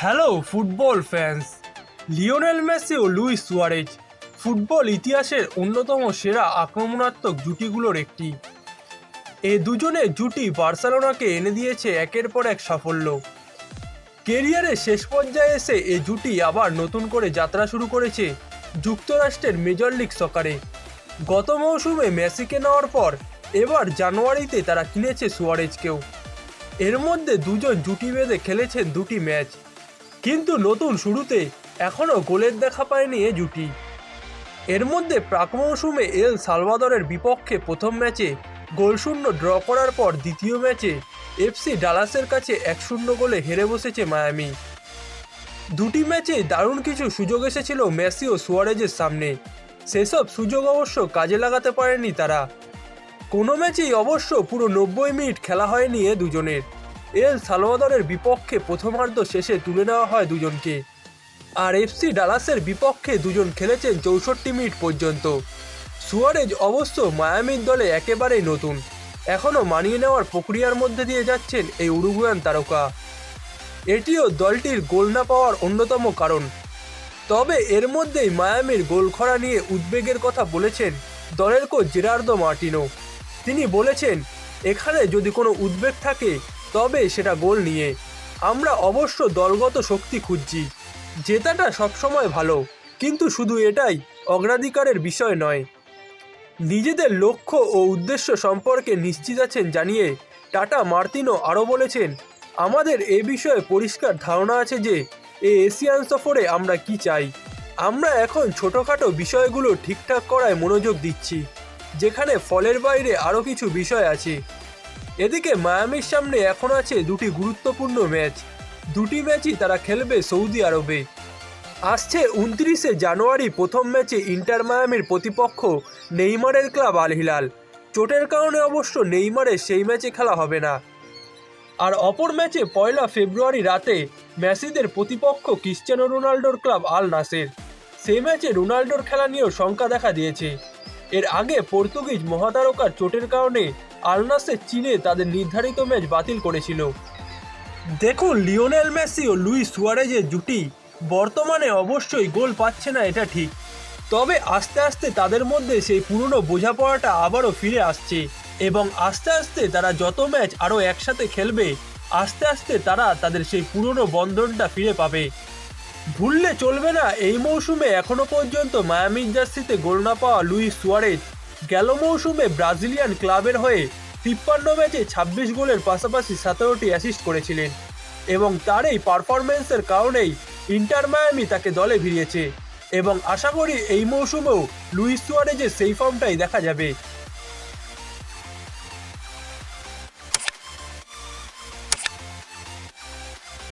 Hello football fans Lionel Messi ও Luis Suarez football ইতিহাসের অন্যতম সেরা আক্রমণাত্মক জুটিগুলোর একটি। এ দুজনের জুটি বার্সেলোনাকে এনে দিয়েছে একের পর এক সাফল্য। কেরিয়ারের শেষ পর্যায়ে এসে এ জুটি আবার নতুন করে যাত্রা শুরু করেছে যুক্তরাষ্ট্রের মেজর লিগ সকারে। গত মৌসুমে মেসিকে নেওয়ার পর এবার জানুয়ারিতে তারা কিনেছে সুয়ারেজকেও। এর মধ্যে দুজন জুটি বেঁধে খেলেছেন দুটি ম্যাচ। কিন্তু নতুন শুরুতে এখনও গোলের দেখা পায়নি এ জুটি। এর মধ্যে প্রাক মৌসুমে এল সালভাদরের বিপক্ষে প্রথম ম্যাচে গোলশূন্য ড্র করার পর দ্বিতীয় ম্যাচে এফসি ডালাসের কাছে এক শূন্য গোলে হেরে বসেছে মায়ামি। দুটি ম্যাচে দারুণ কিছু সুযোগ এসেছিল মেসি ও সুয়ারেজের সামনে। সেসব সুযোগ অবশ্য কাজে লাগাতে পারেনি তারা। কোনো ম্যাচেই অবশ্য পুরো নব্বই মিনিট খেলা হয়নি এ দুজনের। এল সালভাদরের বিপক্ষে প্রথমার্ধ শেষে তুলে নেওয়া হয় দুজনকে। আর এফসি ডালাসের বিপক্ষে দুজন খেলেছেন চৌষট্টি মিনিট পর্যন্ত। সুয়ারেজ অবশ্য মায়ামির দলে একেবারেই নতুন। এখনও মানিয়ে নেওয়ার প্রক্রিয়ার মধ্যে দিয়ে যাচ্ছেন এই উরুগুয়ান তারকা। এটিও দলটির গোল না পাওয়ার অন্যতম কারণ। তবে এর মধ্যেই মায়ামির গোল খরা নিয়ে উদ্বেগের কথা বলেছেন দলের কোচ জেরার্দো মার্টিনো। তিনি বলেছেন এখানে যদি কোনো উদ্বেগ থাকে, তবে সেটা গোল নিয়ে। আমরা অবশ্য দলগত শক্তি খুঁজছি। জেতাটা সবসময় ভালো, কিন্তু শুধু এটাই অগ্রাধিকারের বিষয় নয়। নিজেদের লক্ষ্য ও উদ্দেশ্য সম্পর্কে নিশ্চিত আছেন জানিয়ে টাটা মার্তিনো আরও বলেছেন, আমাদের এ বিষয়ে পরিষ্কার ধারণা আছে যে এ এশিয়ান সফরে আমরা কি চাই। আমরা এখন ছোটোখাটো বিষয়গুলো ঠিকঠাক করায় মনোযোগ দিচ্ছি, যেখানে ফলের বাইরে আরও কিছু বিষয় আছে। এদিকে মায়ামির সামনে এখন আছে দুটি গুরুত্বপূর্ণ ম্যাচ। দুটি ম্যাচই তারা খেলবে সৌদি আরবে। আসছে উনত্রিশে জানুয়ারি প্রথম ম্যাচে ইন্টার মায়ামির প্রতিপক্ষ নেইমারের ক্লাব আল হিলাল। চোটের কারণে অবশ্য নেইমারের সেই ম্যাচে খেলা হবে না। আর অপর ম্যাচে পয়লা ফেব্রুয়ারি রাতে মেসিদের প্রতিপক্ষ ক্রিশ্চিয়ানো রোনাল্ডোর ক্লাব আল নাসের। সেই ম্যাচে রোনাল্ডোর খেলা নিয়েও শঙ্কা দেখা দিয়েছে। এর আগে পর্তুগিজ মহাতারকার চোটের কারণে আল নাসের চীনে তাদের নির্ধারিত ম্যাচ বাতিল করেছিল। দেখুন, লিওনেল মেসি ও লুইস সুয়ারেজের জুটি। বর্তমানে অবশ্যই গোল পাচ্ছে না, এটা ঠিক। তবে আস্তে আস্তে তাদের মধ্যে সেই পুরনো বোঝাপড়াটা আবারও ফিরে আসছে এবং আস্তে আস্তে তারা যত ম্যাচ আরও একসাথে খেলবে, আস্তে আস্তে তারা তাদের সেই পুরনো বন্ধনটা ফিরে পাবে। ভুললে চলবে না, এই মৌসুমে এখনও পর্যন্ত মায়ামির জার্সিতে গোল না পাওয়া লুইস সুয়ারেজ। গেল মৌসুমে ব্রাজিলিয়ান ক্লাবের হয়ে তিপ্পান্ন ম্যাচে ছাব্বিশ গোলের পাশাপাশি সতেরোটি অ্যাসিস্ট করেছিলেন এবং তার এই পারফরমেন্সের কারণেই ইন্টার মায়ামি তাকে দলে ভিড়িয়েছে। এবং আশা করি এই মৌসুমেও লুইস সুয়ারেজের সেই ফর্মটাই দেখা যাবে।